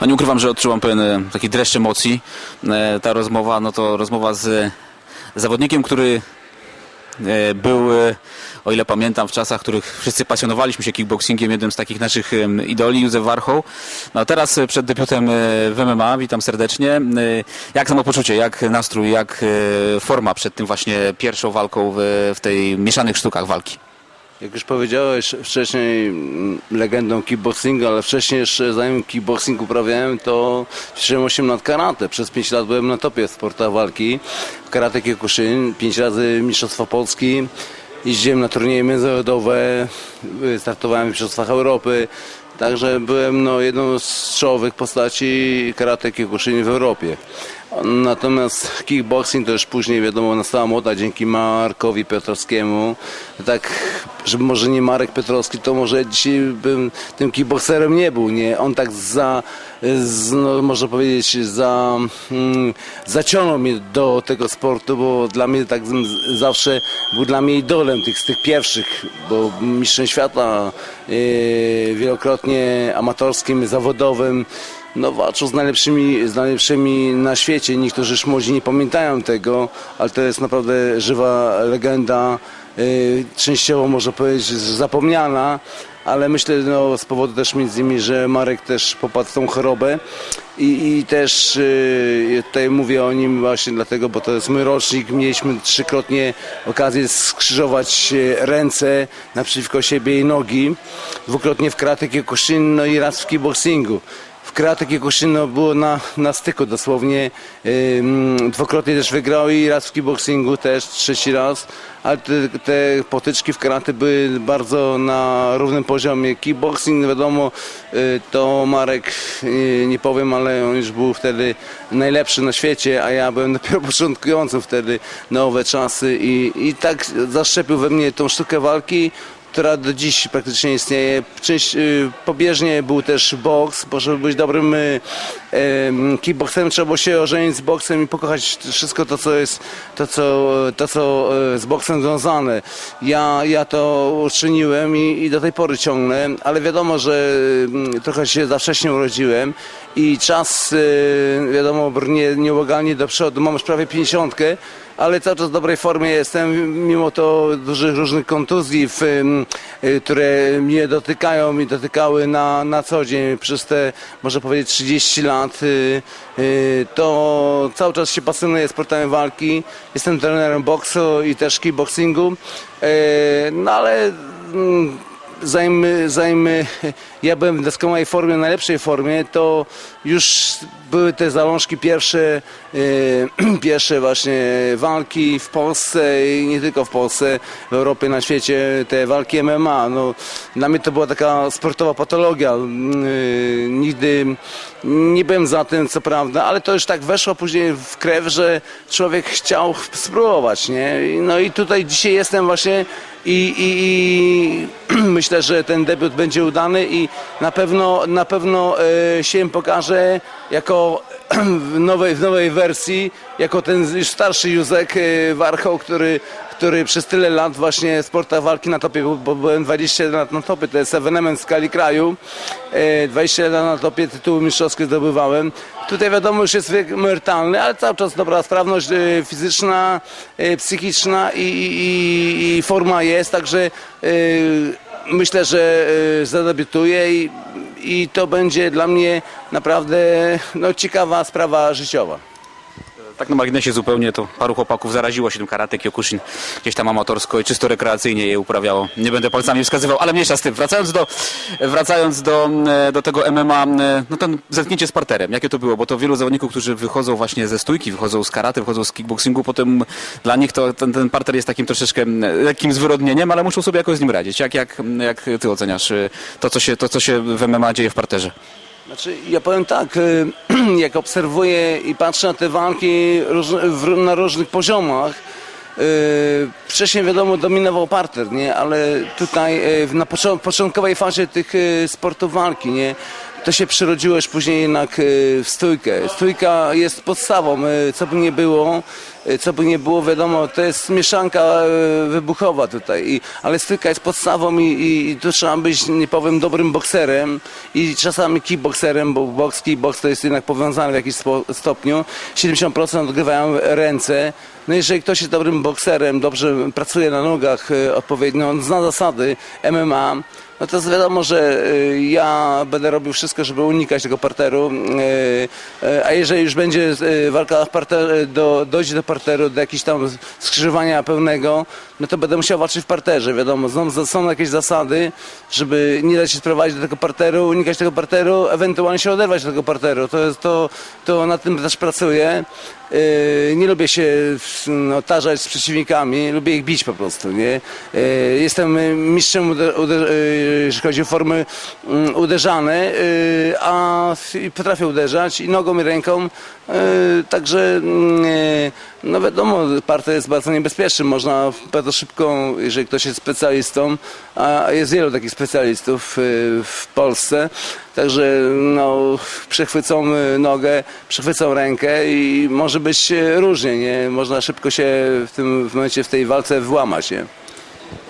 No nie ukrywam, że odczuwam pewien e, taki dreszcz emocji. E, Ta rozmowa, no to rozmowa z zawodnikiem, który e, był, o ile pamiętam, w czasach, w których wszyscy pasjonowaliśmy się kickboxingiem, jednym z takich naszych idoli, Józef Warchoł. No a teraz przed debiutem w MMA, witam serdecznie. Jak samopoczucie, jak nastrój, jak forma przed tym właśnie pierwszą walką w, w tej mieszanych sztukach walki? Jak już powiedziałeś wcześniej, mm, legendą kickboxingu, ale wcześniej jeszcze zanim kickboxing uprawiałem, to ćwiczyłem 8 lat karate. Przez 5 lat byłem na topie w sportach walki. W karate Kyokushin, 5 razy Mistrzostwa Polski. Jeździłem na turnieje międzynarodowe, y, startowałem w Mistrzostwach Europy. Także byłem no, jedną z czołowych postaci karate Kyokushin w Europie. Natomiast kickboxing to już później wiadomo nastała moda dzięki Markowi Piotrowskiemu. Tak, żeby może nie Marek Piotrowski, to może dzisiaj bym tym kickboxerem nie był. Nie? On tak za, z, no, można powiedzieć, za, mm, zaciągnął mnie do tego sportu, bo dla mnie tak zawsze był dla mnie idolem tych, z tych pierwszych, bo mistrzem świata yy, wielokrotnie amatorskim, zawodowym. No walczył z najlepszymi, z najlepszymi na świecie. Niektórzy już młodzi nie pamiętają tego, ale to jest naprawdę żywa legenda. Yy, częściowo można powiedzieć zapomniana, ale myślę no, z powodu też między innymi, że Marek też popadł w tą chorobę i, i też yy, tutaj mówię o nim właśnie dlatego, bo to jest mój rocznik. Mieliśmy trzykrotnie okazję skrzyżować e, ręce naprzeciwko siebie i nogi. Dwukrotnie w karate Kyokushin, no i raz w kickboxingu. W Kyokushin no, było na, na styku dosłownie. Dwukrotnie też wygrał i raz w kickboxingu też, trzeci raz. Ale te, te potyczki w karate były bardzo na równym poziomie. Kickboxing, wiadomo, y, to Marek, y, nie powiem, ale on już był wtedy najlepszy na świecie, a ja byłem dopiero początkujący wtedy nowe czasy i, i tak zaszczepił we mnie tą sztukę walki która do dziś praktycznie istnieje. Część, y, pobieżnie był też boks, bo żeby być dobrym y, kickboxerem trzeba było się ożenić z boksem i pokochać wszystko to, co jest, to, co, to, co y, z boksem związane. Ja, ja to uczyniłem i, i do tej pory ciągnę, ale wiadomo, że trochę się za wcześnie urodziłem i czas, y, wiadomo, brnie nieubłaganie do przodu. Mam już prawie pięćdziesiątkę, ale cały czas w dobrej formie jestem, mimo to dużych różnych kontuzji, w, y, które mnie dotykają i dotykały na, na co dzień przez te, może powiedzieć, 30 lat, y, y, to cały czas się pasjonuję sportami walki. Jestem trenerem boksu i też kickboxingu, y, no ale mm, zanim, zanim ja byłem w doskonałej formie, najlepszej formie, to już były te zalążki pierwsze, e, pierwsze właśnie walki w Polsce i nie tylko w Polsce, w Europie, na świecie, te walki MMA. No, dla mnie to była taka sportowa patologia. E, nigdy nie byłem za tym, co prawda, ale to już tak weszło później w krew, że człowiek chciał spróbować, nie? No i tutaj dzisiaj jestem właśnie i, i, i myślę, że ten debiut będzie udany i na pewno, na pewno e, się pokaże jako w nowej, w nowej wersji, jako ten już starszy Józek e, Warchoł, który, który przez tyle lat właśnie w sportach walki na topie, bo- byłem 21 lat na topie, to jest ewenement w skali kraju, e, 21 lat na topie tytuły mistrzowskie zdobywałem. Tutaj wiadomo już jest wiek emerytalny, ale cały czas dobra sprawność e, fizyczna, e, psychiczna i, i, i- forma jest, także e, myślę, że e, zadebiutuję i, i to będzie dla mnie naprawdę no, ciekawa sprawa życiowa. Tak na marginesie zupełnie to paru chłopaków zaraziło się tym karate Kyokushin gdzieś tam amatorsko i czysto rekreacyjnie je uprawiało. Nie będę palcami wskazywał, ale mniejsza z tym. Wracając do, wracając do, e, do tego MMA, e, no ten zetknięcie z parterem, jakie to było? Bo to wielu zawodników, którzy wychodzą właśnie ze stójki, wychodzą z karate, wychodzą z kickboxingu, potem dla nich to ten, ten parter jest takim troszeczkę lekkim zwyrodnieniem, ale muszą sobie jakoś z nim radzić. Jak, jak, jak ty oceniasz e, to, co się, to, co się w MMA dzieje w parterze? Znaczy, ja powiem tak, y, jak obserwuję i patrzę na te walki na różnych poziomach, y, wcześniej wiadomo dominował parter, nie? ale tutaj y, na począ- początkowej fazie tych sportów walki, nie? to się przerodziło już później jednak w stójkę. Stójka jest podstawą, co by nie było, co by nie było, wiadomo, to jest mieszanka y, wybuchowa tutaj, I, ale stójka jest podstawą i, i, i tu trzeba być, nie powiem, dobrym bokserem i czasami kickbokserem, bo boks, kickbox to jest jednak powiązane w jakimś spo- stopniu. 70% odgrywają ręce. No jeżeli ktoś jest dobrym bokserem, dobrze pracuje na nogach y, odpowiednio, on zna zasady MMA, no to jest wiadomo, że y, ja będę robił wszystko, żeby unikać tego parteru, y, y, a jeżeli już będzie y, walka w do, dojdzie do parteru, do jakiegoś tam skrzyżowania pełnego, no to będę musiał walczyć w parterze, wiadomo, są, są jakieś zasady, żeby nie dać się sprowadzić do tego parteru, unikać tego parteru, ewentualnie się oderwać do tego parteru, to, jest, to, to nad tym też pracuję. Yy, nie lubię się no, tarzać z przeciwnikami, lubię ich bić po prostu, nie? Yy, jestem mistrzem, uder, yy, jeśli chodzi o formy mm, uderzane, yy, a i potrafię uderzać i nogą i ręką, yy, także mm, yy, no wiadomo, parter jest bardzo niebezpieczny, można szybko, jeżeli ktoś jest specjalistą, a jest wielu takich specjalistów yy, w Polsce, Także no, przechwycą y, nogę, przechwycą rękę i może być y, różnie, nie? Można szybko się w tym w momencie w tej walce włamać, nie?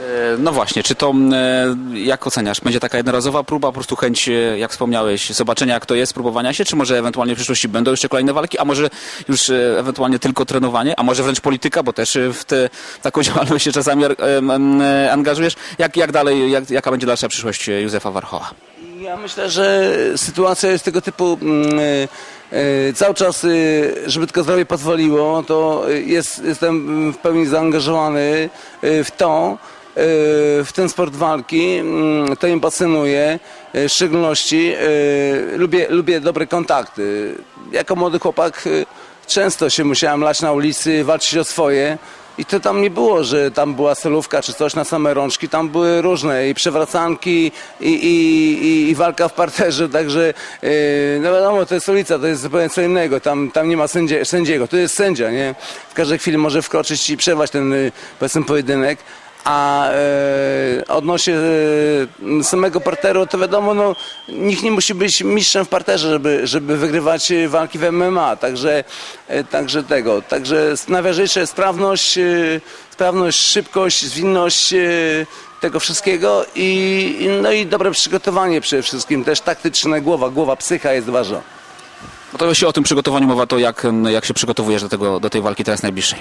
E, No właśnie, czy to, e, jak oceniasz, będzie taka jednorazowa próba, po prostu chęć, e, jak wspomniałeś, zobaczenia jak to jest, spróbowania się, czy może ewentualnie w przyszłości będą jeszcze kolejne walki, a może już ewentualnie tylko trenowanie, a może wręcz polityka, bo też w tę taką działalność się czasami angażujesz. Jak, jak dalej, jak, jaka będzie dalsza przyszłość Józefa Warchoła? Ja myślę, że sytuacja jest tego typu mm, y, y, cały czas, y, żeby tylko zdrowie pozwoliło, to jest, jestem w pełni zaangażowany w to, w ten sport walki. Mm, To mi pasjonuje. W szczególności lubię, lubię dobre kontakty. Jako młody chłopak często się musiałem lać na ulicy, walczyć o swoje. I to tam nie było, że tam była solówka czy coś na same rączki, tam były różne i przewracanki i, i, i, i walka w parterze, także yy, no wiadomo, to jest ulica, to jest zupełnie co innego, tam, tam nie ma sędzie, sędziego, to jest sędzia, nie? W każdej chwili może wkroczyć i przerwać ten yy, powiedzmy pojedynek. A e, odnośnie e, samego parteru, to wiadomo, no, nikt nie musi być mistrzem w parterze, żeby, żeby wygrywać walki w MMA. Także, e, także tego. Także najważniejsze sprawność, e, sprawność, szybkość, zwinność e, tego wszystkiego i, no i dobre przygotowanie przede wszystkim. Też taktyczne, głowa, głowa, psycha jest ważna. No to jeśli o tym przygotowaniu mowa, to jak, jak się przygotowujesz do, tego, do tej walki teraz najbliższej?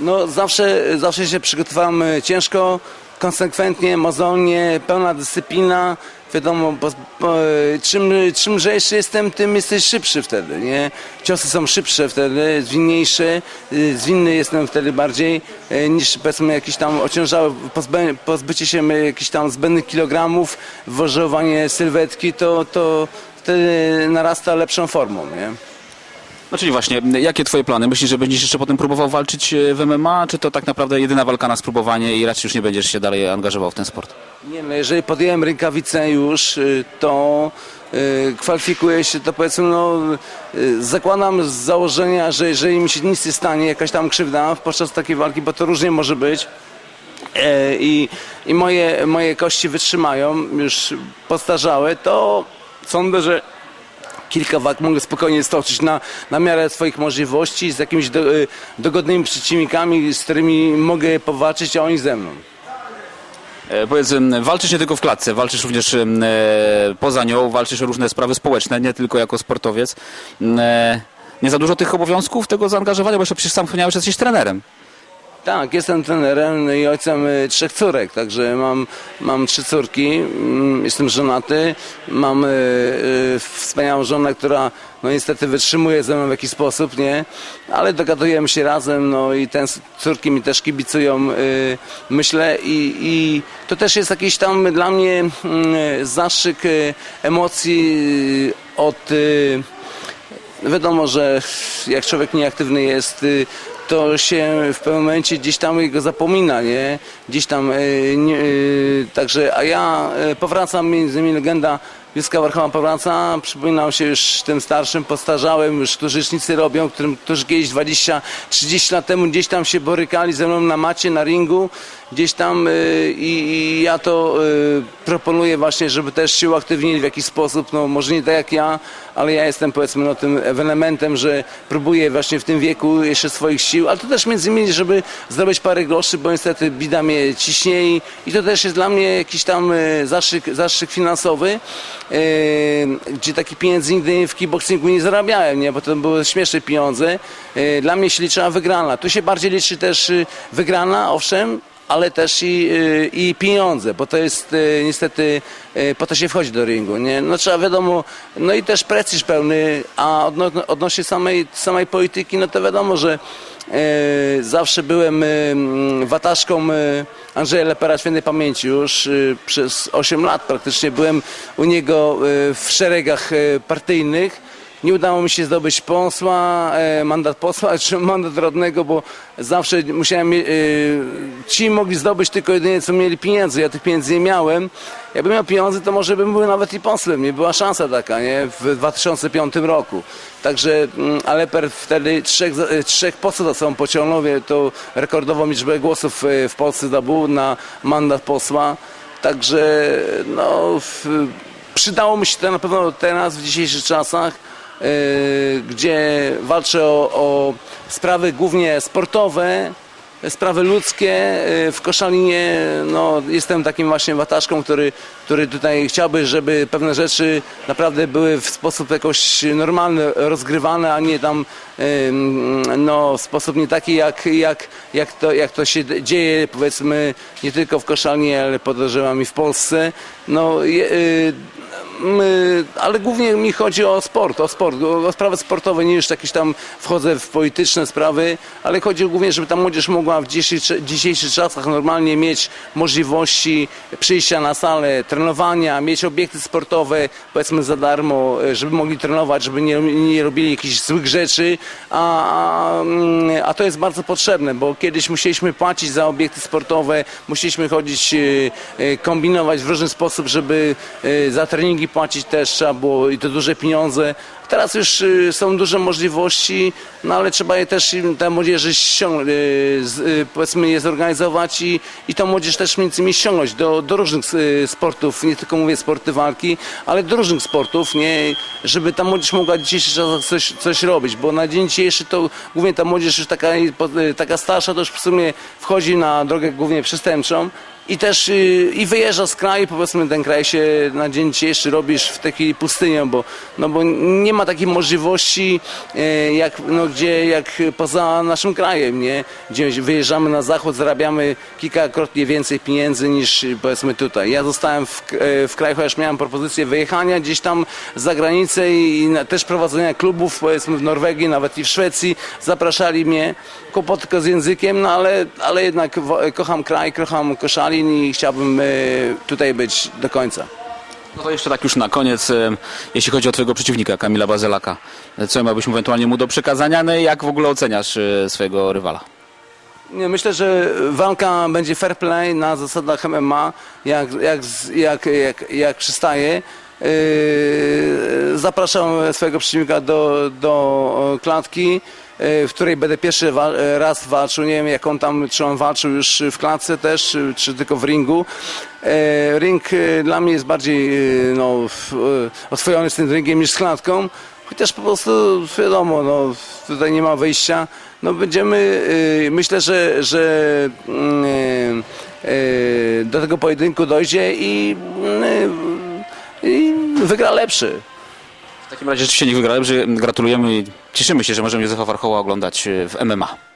No zawsze, zawsze się przygotowałem e, ciężko, konsekwentnie, mozolnie, pełna dyscyplina. Wiadomo, bo, bo, e, czym, czym lżejszy jestem, tym jesteś szybszy wtedy, nie? Ciosy są szybsze wtedy, zwinniejsze, e, zwinny jestem wtedy bardziej niż powiedzmy jakiś tam ociężały, pozbę, pozbycie się jakichś tam zbędnych kilogramów, wywożowanie sylwetki, to, to wtedy narasta lepszą formą, nie? No czyli właśnie, jakie twoje plany? Myślisz, że będziesz jeszcze potem próbował walczyć e, w MMA, czy to tak naprawdę jedyna walka na spróbowanie i raczej już nie będziesz się dalej angażował w ten sport? Nie no, jeżeli podjąłem rękawicę już, y, to y, kwalifikuję się, to powiedzmy, no, y, zakładam z założenia, że jeżeli mi się nic nie stanie, jakaś tam krzywda podczas takiej walki, bo to różnie może być, e, i, i moje, moje kości wytrzymają, już postarzałe, to sądzę, że kilka walk mogę spokojnie stoczyć na, na miarę swoich możliwości, z jakimiś do, y, dogodnymi przeciwnikami, z którymi mogę powalczyć, a oni ze mną. E, Powiedz, walczysz nie tylko w klatce, walczysz również e, poza nią, walczysz o różne sprawy społeczne, nie tylko jako sportowiec. E, Nie za dużo tych obowiązków, tego zaangażowania, bo jeszcze przecież sam wspomniałeś, że jesteś trenerem. Tak, jestem trenerem i ojcem y, trzech córek, także mam, mam trzy córki, mm, jestem żonaty, mam y, y, wspaniałą żonę, która no niestety wytrzymuje ze mną w jakiś sposób, nie? Ale dogadujemy się razem, no i ten córki mi też kibicują, y, myślę i, i to też jest jakiś tam dla mnie y, y, emocji od... Y, Wiadomo, że jak człowiek nieaktywny jest, to się w pewnym momencie gdzieś tam go zapomina, nie? Gdzieś tam, nie, y, także, a ja y, powracam, między innymi legenda Wioska Warchoła powraca, przypominam się już tym starszym, postarzałym, już którzy nie robią, którym, którzy kiedyś 20-30 lat temu gdzieś tam się borykali ze mną na macie, na ringu, gdzieś tam y, i, ja to y, proponuję właśnie, żeby też się uaktywnili w jakiś sposób, no może nie tak jak ja, ale ja jestem powiedzmy no, tym ewenementem, że próbuję właśnie w tym wieku jeszcze swoich sił, ale to też między innymi, żeby zdobyć parę groszy, bo niestety bida mnie ciśnie i, i to też jest dla mnie jakiś tam y, zastrzyk, zastrzyk finansowy, y, gdzie takich pieniędzy nigdy w kickboxingu nie zarabiałem, nie? bo to były śmieszne pieniądze. Y, Dla mnie się liczyła wygrana. Tu się bardziej liczy też y, wygrana, owszem, ale też i, y, i pieniądze, bo to jest y, niestety, y, po to się wchodzi do ringu, nie? No trzeba wiadomo, no i też prestiż pełny, a odno, odnośnie samej, samej polityki, no to wiadomo, że y, zawsze byłem mm, wataszką y, Andrzeja Lepera świętej pamięci już y, przez 8 lat praktycznie byłem u niego y, w szeregach y, partyjnych. Nie udało mi się zdobyć posła, e, mandat posła czy mandat radnego, bo zawsze musiałem, e, ci mogli zdobyć tylko jedynie co mieli pieniędzy, ja tych pieniędzy nie miałem. Jakbym miał pieniądze, to może bym był nawet i posłem, nie była szansa taka, nie, w 2005 roku. Także mm, Aleper wtedy trzech, e, trzech posłów za sobą pociągnął, to rekordową liczbę głosów w Polsce zdobył na mandat posła. Także no, w, przydało mi się to na pewno teraz w dzisiejszych czasach, gdzie walczę o, o sprawy głównie sportowe, sprawy ludzkie. Yy, w Koszalinie no, jestem takim właśnie wataszką, który, który tutaj chciałby, żeby pewne rzeczy naprawdę były w sposób jakoś normalny rozgrywane, a nie tam yy, no, w sposób nie taki jak, jak, jak, to, jak to się dzieje powiedzmy nie tylko w Koszalinie, ale podejrzewam i w Polsce. No, je, yy, ale głównie mi chodzi o sport, o sport, o, sprawy sportowe, nie już jakieś tam wchodzę w polityczne sprawy, ale chodzi głównie, żeby ta młodzież mogła w dzisiejszych, czasach normalnie mieć możliwości przyjścia na salę, trenowania, mieć obiekty sportowe, powiedzmy za darmo, żeby mogli trenować, żeby nie, nie robili jakichś złych rzeczy, a, a, mm, to jest bardzo potrzebne, bo kiedyś musieliśmy płacić za obiekty sportowe, musieliśmy chodzić, e, e, kombinować w różny sposób, żeby e, za treningi płacić też trzeba było i to duże pieniądze. Teraz już y, są duże możliwości, no ale trzeba je też im- tę młodzieży ściągnąć, powiedzmy je zorganizować i, i tą młodzież też między innymi ściągnąć do, do różnych y, sportów, nie tylko mówię sporty walki, ale do różnych sportów, nie, żeby ta młodzież mogła w dzisiejszych czasach coś, coś robić, bo na dzień dzisiejszy to głównie ta młodzież już taka, y, taka starsza to już w sumie wchodzi na drogę głównie przestępczą, i też y, i wyjeżdża z kraju, powiedzmy ten kraj się na dzień dzisiejszy robisz w takiej pustynią, bo, no bo nie ma takiej możliwości e, jak, no, gdzie, jak poza naszym krajem, nie? Gdzie wyjeżdżamy na zachód, zarabiamy kilkakrotnie więcej pieniędzy niż y, powiedzmy tutaj. Ja zostałem w, e, w kraju, chociaż miałem propozycję wyjechania gdzieś tam za granicę i, i na, też prowadzenia klubów, powiedzmy w Norwegii, nawet i w Szwecji. Zapraszali mnie, kłopot tylko z językiem, no ale, ale jednak kocham kraj, kocham I chciałbym e, tutaj być do końca. No to jeszcze tak już na koniec, e, jeśli chodzi o twojego przeciwnika, Kamila Bazelaka, co miałbyś ewentualnie mu do przekazania, no i jak w ogóle oceniasz e, swojego rywala? Nie, myślę, że walka będzie fair play na zasadach MMA, jak, jak, jak, jak, jak przystaje. Zapraszam swojego przeciwnika do, do klatki, w której będę pierwszy wa- raz walczył. Nie wiem, jak on tam, czy on walczył już w klatce też, czy- tylko w ringu. Yy, Ring dla mnie jest bardziej no, oswojony z tym ringiem niż z klatką. Chociaż po prostu wiadomo, no, tutaj nie ma wyjścia. No będziemy, myślę, że, że y, do tego pojedynku dojdzie i, y, i wygra lepszy. W takim razie rzeczywiście niech wygra, że gratulujemy i cieszymy się, że możemy Józefa Warchoła oglądać e, w MMA.